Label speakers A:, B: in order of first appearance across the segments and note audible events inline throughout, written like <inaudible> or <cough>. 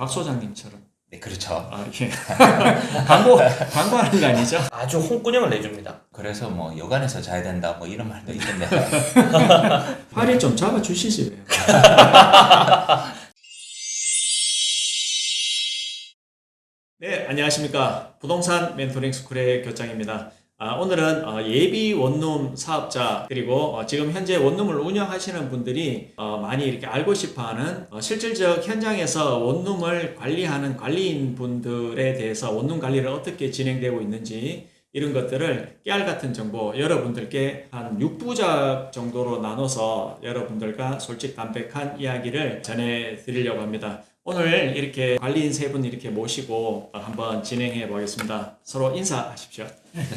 A: 박 소장님처럼.
B: 네, 그렇죠.
A: 아, 예. <laughs> 광고, 광고하는 거 아니죠?
C: 아주 홍군형을 내줍니다.
B: 그래서 뭐 여관에서 자야 된다 뭐 이런 말도 있던데 <laughs>
A: 팔이 좀 잡아주시지 왜요? <laughs> 네, 안녕하십니까. 부동산 멘토링 스쿨의 교장입니다. 아, 오늘은 어, 예비 원룸 사업자 그리고 어, 지금 현재 원룸을 운영하시는 분들이 어, 많이 이렇게 알고 싶어하는 어, 실질적 현장에서 원룸을 관리하는 관리인 분들에 대해서 원룸 관리를 어떻게 진행되고 있는지 이런 것들을 깨알 같은 정보 여러분들께 한 6부작 정도로 나눠서 여러분들과 솔직 담백한 이야기를 전해 드리려고 합니다. 오늘 이렇게 관리인 세 분 이렇게 모시고 한번 진행해 보겠습니다. 서로 인사하십시오.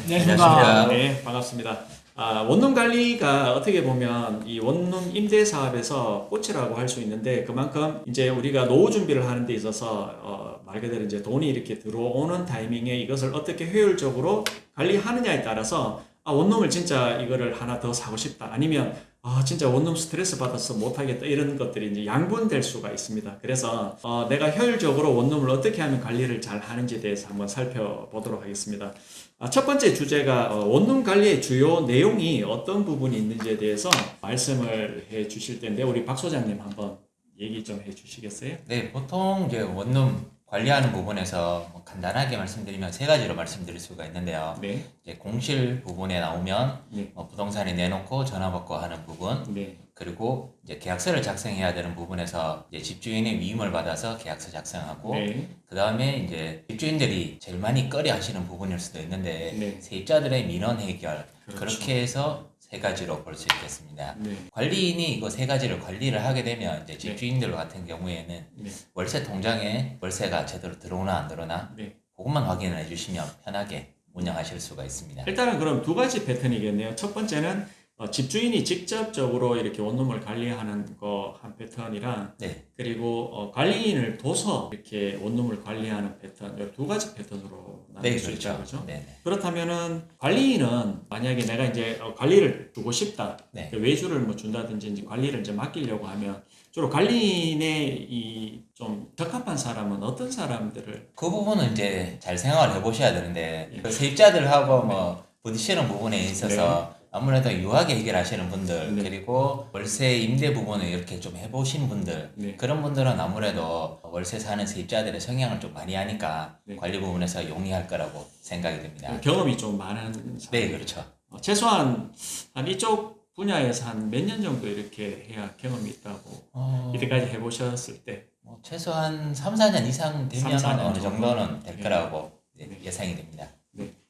B: 안녕하십니까.
A: 네, 반갑습니다. 아, 원룸 관리가 어떻게 보면 이 원룸 임대 사업에서 꽃이라고 할 수 있는데 그만큼 이제 우리가 노후 준비를 하는 데 있어서 어, 말 그대로 이제 돈이 이렇게 들어오는 타이밍에 이것을 어떻게 효율적으로 관리하느냐에 따라서 아, 원룸을 진짜 이거를 하나 더 사고 싶다. 아니면 아, 진짜 원룸 스트레스 받아서 못하겠다. 이런 것들이 이제 양분될 수가 있습니다. 그래서 어, 내가 효율적으로 원룸을 어떻게 하면 관리를 잘 하는지에 대해서 한번 살펴보도록 하겠습니다. 아, 첫 번째 주제가 어, 원룸 관리의 주요 내용이 어떤 부분이 있는지에 대해서 말씀을 해 주실 텐데 우리 박 소장님 한번 얘기 좀 해 주시겠어요?
B: 네, 보통 이제 원룸 관리하는 부분에서 뭐 간단하게 말씀드리면 세 가지로 말씀드릴 수가 있는데요.
A: 네.
B: 이제 공실 부분에 나오면
A: 네.
B: 뭐 부동산에 내놓고 전화 받고 하는 부분,
A: 네.
B: 그리고 이제 계약서를 작성해야 되는 부분에서 이제 집주인의 위임을 받아서 계약서 작성하고
A: 네.
B: 그 다음에 이제 집주인들이 제일 많이 꺼려 하시는 부분일 수도 있는데
A: 네.
B: 세입자들의 민원 해결
A: 그렇죠.
B: 그렇게 해서 세 가지로 볼 수 있겠습니다.
A: 네.
B: 관리인이 이거 세 가지를 관리를 하게 되면 이제 집주인들 같은 경우에는
A: 네.
B: 월세 통장에 월세가 제대로 들어오나 안 들어오나
A: 네.
B: 그것만 확인을 해주시면 편하게 운영하실 수가 있습니다.
A: 일단은 그럼 두 가지 패턴이겠네요. 첫 번째는 어, 집주인이 직접적으로 이렇게 원룸을 관리하는 거 한 패턴이랑
B: 네,
A: 그리고 어, 관리인을 둬서 이렇게 원룸을 관리하는 패턴 이 두 가지 패턴으로 나눌 네수 있죠,
B: 그렇죠.
A: 그렇죠?
B: 네, 네.
A: 그렇다면은 관리인은 만약에 내가 이제 어, 관리를 주고 싶다,
B: 네.
A: 그 외주를 뭐 준다든지 이제 관리를 이제 맡기려고 하면 주로 관리인의 이 좀 적합한 사람은 어떤 사람들을
B: 그 부분은 이제 잘 생각을 해보셔야 되는데
A: 예.
B: 그 세입자들하고 뭐 부딪히는 부분에 있어서 아무래도 유하게 해결하시는 분들
A: 네.
B: 그리고 월세 임대 부분을 이렇게 좀 해보신 분들
A: 네.
B: 그런 분들은 아무래도 월세 사는 세입자들의 성향을 좀 많이 하니까
A: 네.
B: 관리 부분에서 용이할 거라고 생각이 듭니다.
A: 경험이 좀 많은.
B: 네, 그렇죠.
A: 어, 최소한 한 이쪽 분야에서 한 몇 년 정도 이렇게 해야 경험이 있다고
B: 어,
A: 이때까지 해보셨을 때
B: 뭐 최소한 3, 4년 이상 되면
A: 3, 4년
B: 어느 정도는
A: 정도?
B: 될
A: 네.
B: 거라고 예-
A: 네.
B: 예상이 됩니다.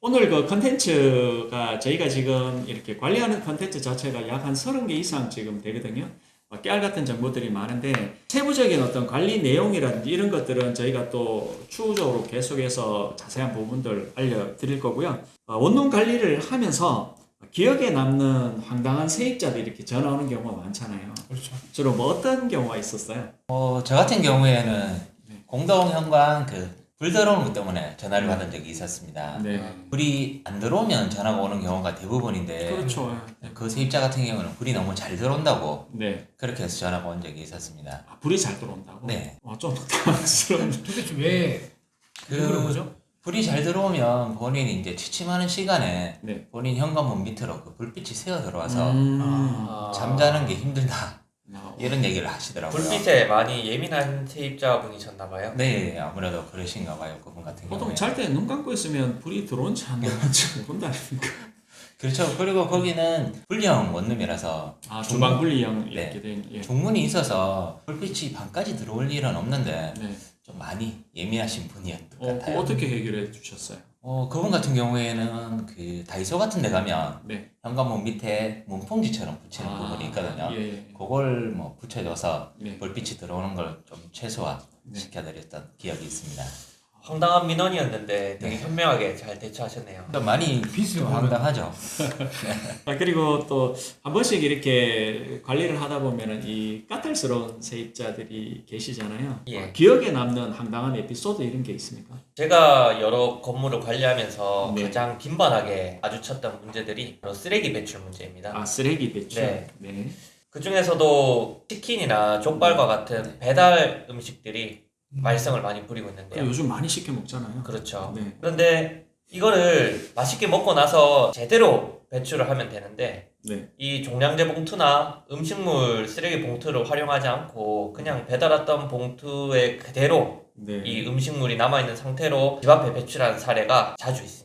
A: 네. 오늘 그 컨텐츠가 저희가 지금 이렇게 관리하는 컨텐츠 자체가 약 한 30개 이상 지금 되거든요. 어, 깨알 같은 정보들이 많은데 세부적인 어떤 관리 내용이라든지 이런 것들은 저희가 또 추후적으로 계속해서 자세한 부분들 알려드릴 거고요. 어, 원룸 관리를 하면서 기억에 남는 황당한 세입자들이 이렇게 전화 오는 경우가 많잖아요.
C: 그렇죠.
A: 주로 뭐 어떤 경우가 있었어요?
B: 어, 저 같은 경우에는
A: 네.
B: 공동 현관 그 불 들어오는 것 때문에 전화를 받은 적이 있었습니다.
A: 네.
B: 불이 안 들어오면 전화가 오는 경우가 대부분인데
A: 그렇죠.
B: 그 세입자 같은 경우는 불이 너무 잘 들어온다고
A: 네.
B: 그렇게 해서 전화가 온 적이 있었습니다.
A: 아, 불이 잘 들어온다고?
B: 네.
A: 와, 좀 당황스러운.
D: 도대체 <laughs> 왜그왜 그런 거죠?
B: 불이 잘 들어오면 본인이 이제 취침하는 시간에
A: 네.
B: 본인 현관문 밑으로 그 불빛이 새어 들어와서
A: 음.
D: 아.
B: 잠자는 게 힘들다
A: 아,
B: 이런 얘기를 하시더라고요.
C: 불빛에 많이 예민한 세입자분이셨나 봐요.
B: 네, 아무래도 그러신가 봐요. 그분 같은 경우에.
A: 보통 잘 때 눈 감고 있으면 불이 들어온 지 안 들어온지 모른다 아닙니까?
B: 그렇죠. 그리고 거기는 불량 원룸이라서
A: 아 주방 분리형
B: 네.
A: 이렇게 된 예.
B: 중문이 있어서 불빛이 방까지 들어올 일은 없는데
A: 네.
B: 좀 많이 예민하신 분이었던 것
A: 어,
B: 같아요.
A: 어떻게 해결해 주셨어요?
B: 어, 그분 같은 경우에는 그 다이소 같은 데 가면
A: 네.
B: 현관문 밑에 문풍지처럼 붙이는 부분이 있거든요.
A: 예, 예.
B: 그걸 뭐 붙여줘서
A: 네.
B: 불빛이 들어오는 걸 좀 최소화
A: 네.
B: 시켜드렸던 기억이 있습니다.
C: 황당한 민원이었는데 되게
B: 네.
C: 현명하게 잘 대처하셨네요.
B: 또 많이
D: 보면-
B: 황당하죠. <laughs>
A: 아, 그리고 또 한 번씩 이렇게 관리를 하다 보면은 이 까탈스러운 세입자들이 계시잖아요.
C: 예.
A: 어, 기억에 남는 황당한 에피소드 이런 게 있습니까?
C: 제가 여러 건물을 관리하면서
A: 네.
C: 가장 빈번하게 마주쳤던 문제들이 바로 쓰레기 배출 문제입니다.
A: 아 쓰레기 배출.
C: 네.
A: 네.
C: 그 중에서도 치킨이나 족발과 같은
B: 네.
C: 배달 음식들이 말썽을 많이 부리고 있는데요.
A: 요즘 많이 시켜 먹잖아요.
C: 그렇죠.
A: 네.
C: 그런데 이거를 맛있게 먹고 나서 제대로 배출을 하면 되는데
A: 네.
C: 이 종량제 봉투나 음식물 쓰레기 봉투를 활용하지 않고 그냥 배달 왔던 봉투에 그대로
A: 네.
C: 이 음식물이 남아있는 상태로 집 앞에 배출하는 사례가 자주 있습니다.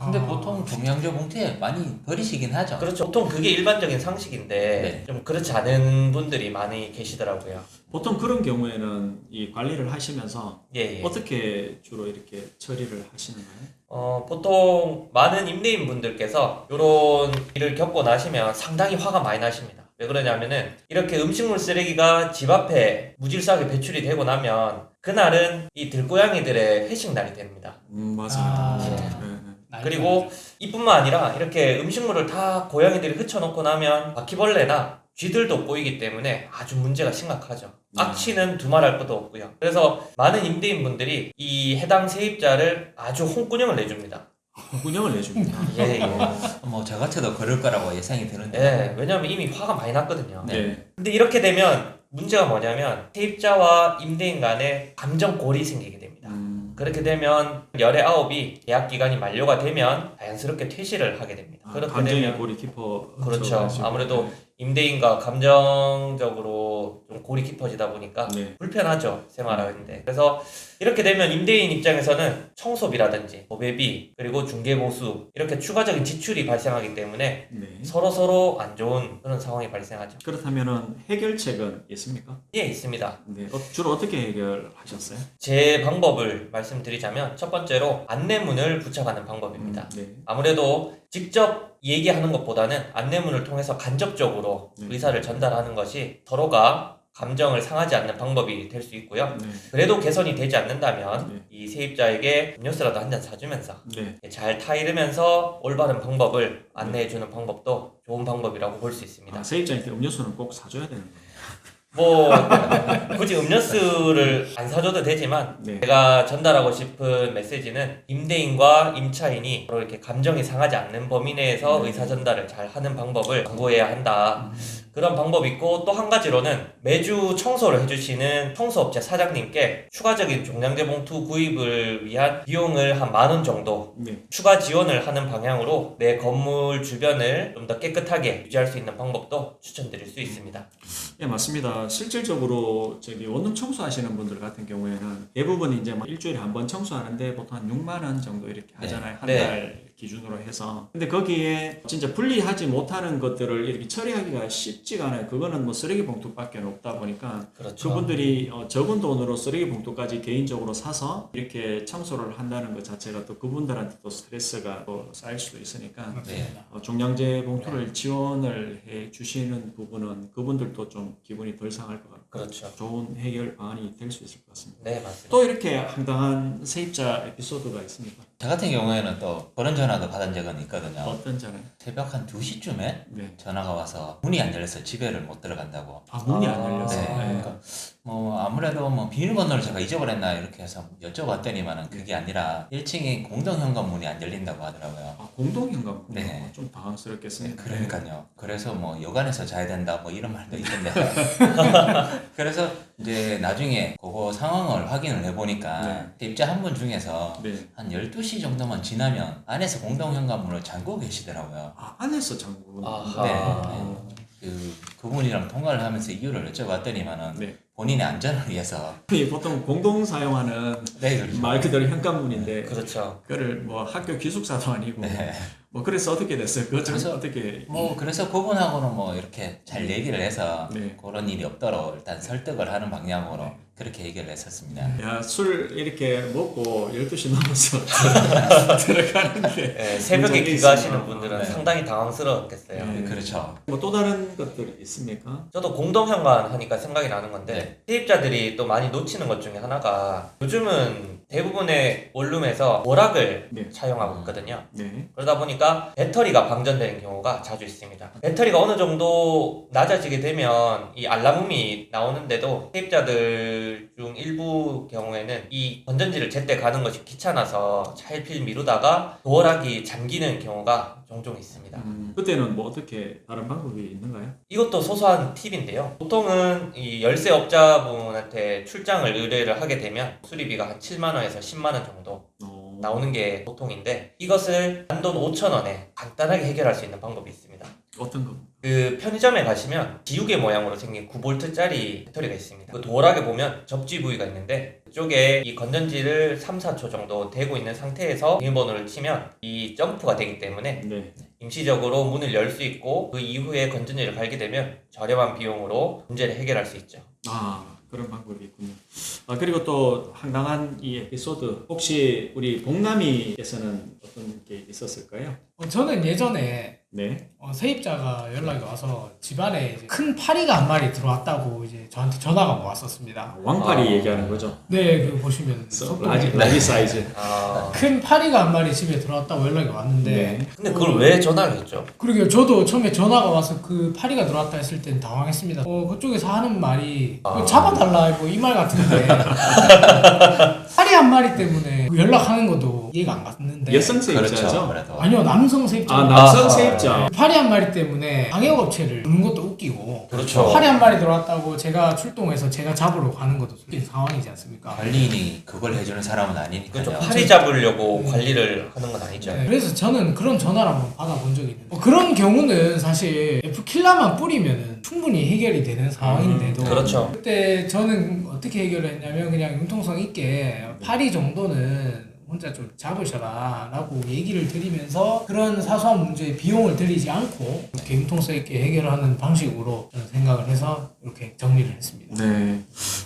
A: 아.
B: 근데 보통 종량제 봉투에 많이 버리시긴 하죠.
C: 그렇죠. 보통 그게 일반적인 상식인데
B: 네.
C: 좀 그렇지 않은 분들이 많이 계시더라고요.
A: 보통 그런 경우에는 이 관리를 하시면서
C: 예, 예.
A: 어떻게 주로 이렇게 처리를 하시는가요?
C: 어, 보통 많은 임대인 분들께서 이런 일을 겪고 나시면 상당히 화가 많이 나십니다. 왜 그러냐면은 이렇게 음식물 쓰레기가 집 앞에 무질서하게 배출이 되고 나면 그날은 이 들고양이들의 회식 날이 됩니다.
A: 음 맞아요.
D: 아.
A: 네.
C: 예.
A: 네, 네.
C: 그리고 이뿐만 아니라 이렇게 음식물을 다 고양이들이 흩어놓고 나면 바퀴벌레나 쥐들도 꼬이기 때문에 아주 문제가 심각하죠.
A: 음.
C: 악취는 두말할 것도 없고요. 그래서 많은 임대인분들이 이 해당 세입자를 아주 홍군형을 내줍니다.
A: 운영을 내줍니다.
C: 예, 예.
B: 뭐 저 같아도 그럴 거라고 예상이 드는데.
C: 예, 왜냐면 이미 화가 많이 났거든요.
A: 네.
C: 근데 이렇게 되면 문제가 뭐냐면 세입자와 임대인 간에 감정 골이 생기게 됩니다.
A: 음,
C: 그렇게 되면 열의 아홉이 계약 기간이 만료가 되면 자연스럽게 퇴실을 하게 됩니다.
A: 아,
C: 그렇게 되면
A: 골이 깊어.
C: 그렇죠. 아무래도 임대인과 감정적으로 좀 골이 깊어지다 보니까
A: 네.
C: 불편하죠 생활하는데 그래서 이렇게 되면 임대인 입장에서는 청소비라든지 도배비 그리고 중개보수 이렇게 추가적인 지출이 발생하기 때문에
A: 네.
C: 서로 서로 안 좋은 그런 상황이 발생하죠.
A: 그렇다면은 해결책은 있습니까?
C: 예 있습니다.
A: 네. 어, 주로 어떻게 해결하셨어요?
C: 제 방법을 말씀드리자면 첫 번째로 안내문을 부착하는 방법입니다.
A: 음, 네.
C: 아무래도 직접 얘기하는 것보다는 안내문을 통해서 간접적으로
A: 네.
C: 의사를 전달하는 것이 서로가 감정을 상하지 않는 방법이 될 수 있고요.
A: 네.
C: 그래도 개선이 되지 않는다면
A: 네.
C: 이 세입자에게 음료수라도 한 잔 사주면서
A: 네.
C: 잘 타이르면서 올바른 방법을 안내해주는 방법도 좋은 방법이라고 볼 수 있습니다.
A: 아, 세입자한테 음료수는 꼭 사줘야 되는 거예요.
C: 뭐 굳이 음료수를 안 사줘도 되지만
A: 네.
C: 제가 전달하고 싶은 메시지는 임대인과 임차인이 서로 이렇게 감정이 상하지 않는 범위 내에서
A: 음.
C: 의사 전달을 잘 하는 방법을 강구해야 한다. 그런 방법이 있고 또 한 가지로는 매주 청소를 해주시는 청소업체 사장님께 추가적인 종량제 봉투 구입을 위한 비용을 한 만 원 정도
A: 네.
C: 추가 지원을 하는 방향으로 내 건물 주변을 좀 더 깨끗하게 유지할 수 있는 방법도 추천드릴 수 있습니다.
A: 네, 맞습니다. 실질적으로 저기 원룸 청소하시는 분들 같은 경우에는 대부분 이제 막 일주일에 한 번 청소하는데 보통 한 6만 원 정도 이렇게
B: 네.
A: 하잖아요. 한
C: 네.
A: 달 기준으로 해서. 근데 거기에 진짜 분리하지 못하는 것들을 이렇게 처리하기가 쉽지가 않아요. 그거는 뭐 쓰레기 봉투밖에 없다 보니까
C: 그렇죠.
A: 그분들이 어, 적은 돈으로 쓰레기 봉투까지 개인적으로 사서 이렇게 청소를 한다는 것 자체가 또 그분들한테 또 스트레스가 또 쌓일 수도 있으니까
B: 네.
A: 어, 종량제 봉투를 지원을 해 주시는 부분은 그분들도 좀 기분이 덜 상할 것 같고
C: 그렇죠.
A: 좋은 해결 방안이 될 수 있을 것 같습니다.
C: 네, 맞습니다.
A: 또 이렇게 황당한 세입자 에피소드가 있습니까?
B: 저 같은 경우에는 또 그런 전화도 받은 적은 있거든요.
A: 어떤 자는?
B: 새벽 한 2시쯤에
A: 네.
B: 전화가 와서 문이 안 열려서 집에를 못 들어간다고.
A: 아 문이 안
C: 아,
A: 열려서.
B: 네.
A: 네.
B: 그러니까 뭐 아무래도 뭐 비밀 번호를 제가 잊어버렸나 이렇게 해서 여쭤봤더니만은 그게 아니라 1층에 공동 현관문이 안 열린다고 하더라고요.
A: 아 공동 현관.
B: 네.
A: 좀 당황스럽겠습니다.
B: 그러니까요. 그래서 뭐 여관에서 자야 된다 뭐 이런 말도 있던데. <laughs> 그래서 이제 나중에 그거 상황을 확인을 해보니까 입자 한 분 중에서
A: 네.
B: 한 12시 정도만 지나면 안에서 공동 현관문을 잠그고 계시더라고요.
A: 아 안에서 장군.
C: 아하.
B: 네.
A: 아,
B: 그 그분이랑 통화를 하면서 이유를 여쭤봤더니만은
A: 네.
B: 본인의 안전을 위해서
A: 이 <laughs> 보통 공동 사용하는
B: 네 그렇죠.
A: 말 그대로 현관문인데
C: 그렇죠.
A: 그거를 뭐 학교 기숙사도 아니고
B: 네.
A: 뭐 그래서 어떻게 됐어요? 그거 좀
B: 그래서
A: 어떻게
B: 뭐 그래서 그분하고는 뭐 이렇게 잘 얘기를 해서
A: 네.
B: 그런 일이 없도록 일단 설득을 하는 방향으로 그렇게 얘기를 했었습니다.
A: 야, 술 이렇게 먹고 12시 넘어서 <laughs> 들어가는데
C: 네, 새벽에 귀가하시는. 분들은
B: 네.
C: 상당히 당황스러웠겠어요.
A: 네.
B: 그렇죠.
A: 뭐 또 다른 것들 있습니까?
C: 저도 공동현관 하니까 생각이 나는 건데
B: 네.
C: 세입자들이 또 많이 놓치는 것 중에 하나가 요즘은 대부분의 원룸에서 오락을
A: 네.
C: 사용하고 있거든요.
A: 네.
C: 그러다 보니까 배터리가 방전되는 경우가 자주 있습니다. 배터리가 어느 정도 낮아지게 되면 이 알람음이 나오는데도 세입자들 분들 중 일부 경우에는 이 건전지를 제때 가는 것이 귀찮아서 차일피일 미루다가 도어락이 잠기는 경우가 종종 있습니다.
A: 음, 그때는 뭐 어떻게 다른 방법이 있는가요?
C: 이것도 소소한 팁인데요. 보통은 이 열쇠 업자분한테 출장을 의뢰를 하게 되면 수리비가 한 7만 원에서 10만 원 정도
A: 어,
C: 나오는 게 보통인데 이것을 단돈 5천 원에 간단하게 해결할 수 있는 방법이 있습니다.
A: 어떤 거?
C: 그 편의점에 가시면 지우개 모양으로 생긴 9V짜리 배터리가 있습니다. 그 도어락에 보면 접지 부위가 있는데 그쪽에 이 건전지를 3, 4초 정도 대고 있는 상태에서 비밀번호를 치면 이 점프가 되기 때문에
A: 네.
C: 임시적으로 문을 열 수 있고 그 이후에 건전지를 갈게 되면 저렴한 비용으로 문제를 해결할 수 있죠.
A: 아 그런 방법이 있군요. 아 그리고 또 황당한 이 에피소드 혹시 우리 봉남이에서는 어떤 게 있었을까요?
D: 어, 저는 예전에
A: 네.
D: 어, 세입자가 연락이 와서 집안에 이제 큰 파리가 한 마리 들어왔다고 이제 저한테 전화가 왔었습니다.
A: 아, 왕파리
C: 아.
A: 얘기하는 거죠.
D: 네, 그 보시면
A: 라지 라지 사이즈.
C: 아
D: 큰 파리가 한 마리 집에 들어왔다고 연락이 왔는데
A: 네.
C: 근데 그걸 왜 전화를 했죠?
D: 그러게요. 저도 처음에 전화가 와서 그 파리가 들어왔다 했을 땐 당황했습니다. 어, 그쪽에서 하는 말이
C: 아.
D: 잡아달라 뭐 이 말 같은데 <laughs> 파리 한 마리 때문에 그 연락하는 것도 이해가 안 갔는데
A: 여성
B: 그렇죠.
A: 세입자죠.
B: 그래도
D: 아니요 남성 세입자
A: 아 남성
C: 아,
A: 세입자.
D: 파리 한 마리 때문에 방역업체를 부른 것도 웃기고
C: 그렇죠.
D: 파리 한 마리 들어왔다고 제가 출동해서 제가 잡으러 가는 것도 웃긴 상황이지 않습니까?
B: 관리인이 그걸 해주는 사람은
C: 그렇죠.
B: 아니니까요.
C: 파리 잡으려고
D: 네.
C: 관리를 하는 건 아니죠.
D: 네, 그래서 저는 그런 전화를 한번 받아본 적이 있는데 뭐 그런 경우는 사실 F킬라만 뿌리면 충분히 해결이 되는 상황인데도
C: 그렇죠.
D: 그때 저는 어떻게 해결을 했냐면 그냥 융통성 있게 파리 정도는 혼자 좀 잡으셔라 라고 얘기를 드리면서 그런 사소한 문제에 비용을 들이지 않고 이렇게 융통성 있게 해결하는 방식으로 저는 생각을 해서 이렇게 정리를 했습니다.
A: 네.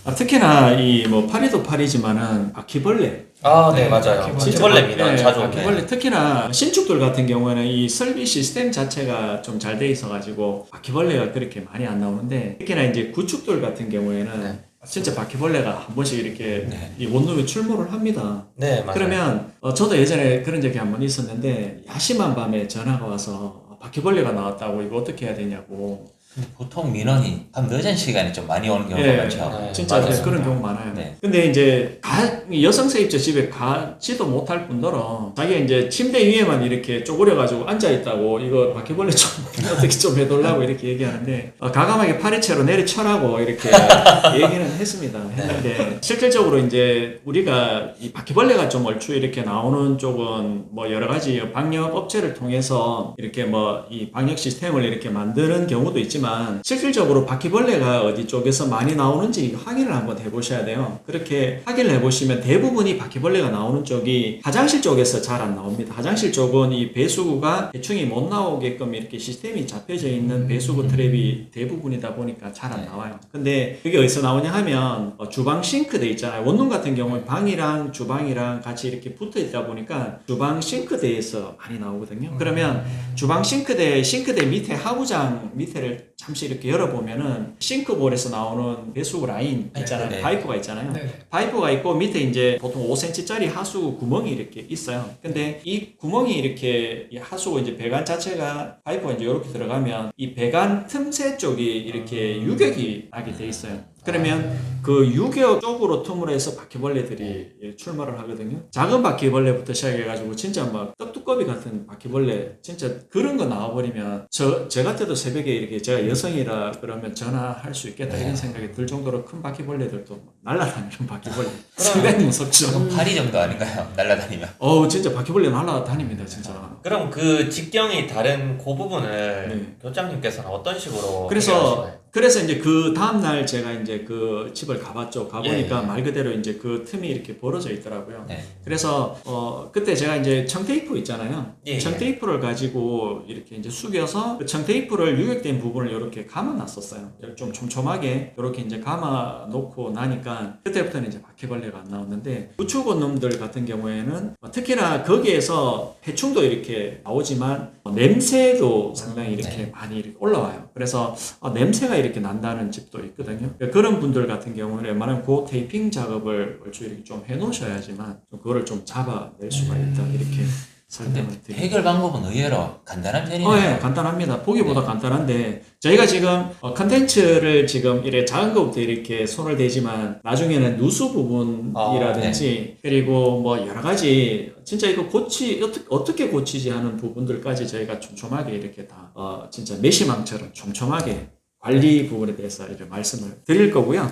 A: 아, 특히나 이 뭐 파리도 파리지만은 바퀴벌레.
C: 아, 네,
D: 네,
C: 맞아요.
D: 바퀴벌레.
C: 민원
A: 네,
C: 자주
A: 바퀴벌레
C: 오는데.
A: 특히나 신축들 같은 경우에는 이 설비 시스템 자체가 좀 잘 돼 있어가지고 바퀴벌레가 그렇게 많이 안 나오는데 특히나 이제 구축들 같은 경우에는
C: 네.
A: 진짜 바퀴벌레가 한 번씩 이렇게
B: 네.
A: 이 원룸에 출몰을 합니다.
C: 네, 맞아요.
A: 그러면 어, 저도 예전에 그런 적이 한 번 있었는데 야심한 밤에 전화가 와서 어, 바퀴벌레가 나왔다고 이거 어떻게 해야 되냐고.
B: 보통 민원이 밤 늦은 시간에 좀 많이 오는 경우가
A: 예,
B: 많죠.
C: 네.
A: 진짜 네,
C: 맞아요.
A: 그런 경우 많아요.
B: 네.
A: 근데 이제 가, 여성 세입자 집에 가지도 못할 뿐더러 자기가 이제 침대 위에만 이렇게 쪼그려가지고 앉아 있다고 이거 바퀴벌레 좀 <laughs> 어떻게 좀 해달라고 이렇게 얘기하는데 어, 가감하게 파리채로 내리쳐라고 이렇게 <laughs> 얘기는 했습니다. 했는데 실질적으로 이제 우리가 이 바퀴벌레가 좀 얼추 이렇게 나오는 쪽은 뭐 여러 가지 방역 업체를 통해서 이렇게 뭐 이 방역 시스템을 이렇게 만드는 경우도 있지만 실질적으로 바퀴벌레가 어디 쪽에서 많이 나오는지 확인을 한번 해보셔야 돼요. 그렇게 확인을 해보시면 대부분이 바퀴벌레가 나오는 쪽이 화장실 쪽에서 잘 안 나옵니다. 화장실 쪽은 이 배수구가 대충이 못 나오게끔 이렇게 시스템이 잡혀져 있는 배수구 트랩이 대부분이다 보니까 잘 안 나와요. 근데 그게 어디서 나오냐 하면 어, 주방 싱크대 있잖아요. 원룸 같은 경우는 방이랑 주방이랑 같이 이렇게 붙어 있다 보니까 주방 싱크대에서 많이 나오거든요. 그러면 주방 싱크대 싱크대 밑에 하부장 밑에를 잠시 이렇게 열어보면은 싱크볼에서 나오는 배수구 라인 있잖아요.
B: 네.
A: 파이프가 있잖아요.
D: 네.
A: 파이프가 있고 밑에 이제 보통 5cm짜리 하수 구멍이 이렇게 있어요. 근데 이 구멍이 이렇게 이 하수고 이제 배관 자체가 파이프가 이제 이렇게 들어가면 이 배관 틈새 쪽이 이렇게 유격이 나게 돼 있어요. 그러면 그 유격 쪽으로 틈으로 해서 바퀴벌레들이 예, 출몰을 하거든요. 작은 바퀴벌레부터 시작해가지고 진짜 막 떡두꺼비 같은 바퀴벌레 진짜 그런 거 나와버리면 저, 저 같아도 새벽에 이렇게 제가 여성이라 그러면 전화할 수 있겠다 이런 생각이 들 정도로 큰 바퀴벌레들도 막 날아다니는 바퀴벌레 상당히 무섭죠.
B: 지금 파리 정도 아닌가요? <laughs> 날라다니면.
A: 어우 진짜 바퀴벌레 날아다닙니다 진짜.
C: 그럼 그 직경이 다른 그 부분을
A: 네.
C: 교장님께서는 어떤 식으로
A: 그래서
C: 해결하시나요?
A: 그래서 이제 그 다음 날 제가 이제 그 집을 가봤죠. 가보니까
C: 예, 예.
A: 말 그대로 이제 그 틈이 이렇게 벌어져 있더라고요.
B: 네.
A: 그래서 어 그때 제가 이제 청테이프 있잖아요.
C: 예, 예.
A: 청테이프를 가지고 이렇게 이제 숙여서 그 청테이프를 유격된 부분을 이렇게 감아놨었어요. 좀 촘촘하게 이렇게 이제 감아 놓고 나니까 그때부터는 이제 바퀴벌레가 안 나왔는데 우측원 놈들 같은 경우에는 어, 특히나 거기에서 해충도 이렇게 나오지만 어, 냄새도 상당히 이렇게
B: 네.
A: 많이 올라와요. 그래서 어, 냄새가 이렇게 난다는 집도 있거든요. 그러니까 그런 분들 같은 경우는 웬만하면 그 테이핑 작업을 얼추 이렇게 좀 해놓으셔야지만 좀 그거를 좀 잡아낼 수가 있다 이렇게 설명을
B: 근데. 해결 방법은 의외로 간단한 편이네요.
A: 어, 예, 간단합니다. 보기보다 간단한데 저희가 지금 어, 컨텐츠를 지금 이래 작은 것부터 이렇게 손을 대지만 나중에는 누수 부분이라든지 그리고 뭐 여러 가지 진짜 이거 고치 어떻게 어떻게 고치지 하는 부분들까지 저희가 촘촘하게 이렇게 다 어, 진짜 메시망처럼 촘촘하게 관리 부분에 대해서 이렇게 말씀을 드릴 거고요.